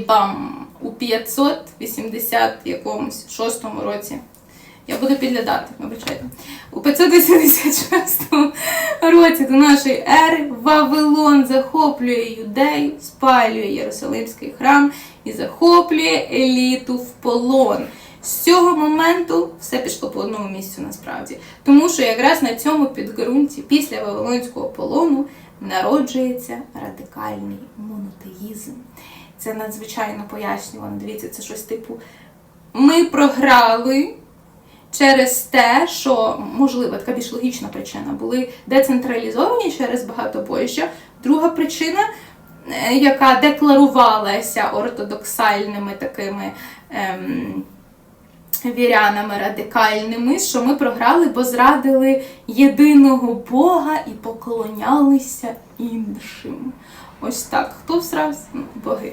там у 580 якомусь шостому році. Я буду підглядати, вибачайте. У 586 році до нашої ери Вавилон захоплює юдею, спалює Єрусалимський храм і захоплює еліту в полон. З цього моменту все пішло по одному місцю насправді. Тому що якраз на цьому підґрунті після Вавилонського полону народжується радикальний монотеїзм. Це надзвичайно пояснювано. Дивіться, це щось типу. Ми програли через те, що, можливо, така більш логічна причина, були децентралізовані через багатобожжя. Друга причина, е, яка декларувалася ортодоксальними такими. Ем, Вірянами радикальними, що ми програли, бо зрадили єдиного Бога і поклонялися іншим. Ось так. Хто всрався? Ну, Боги.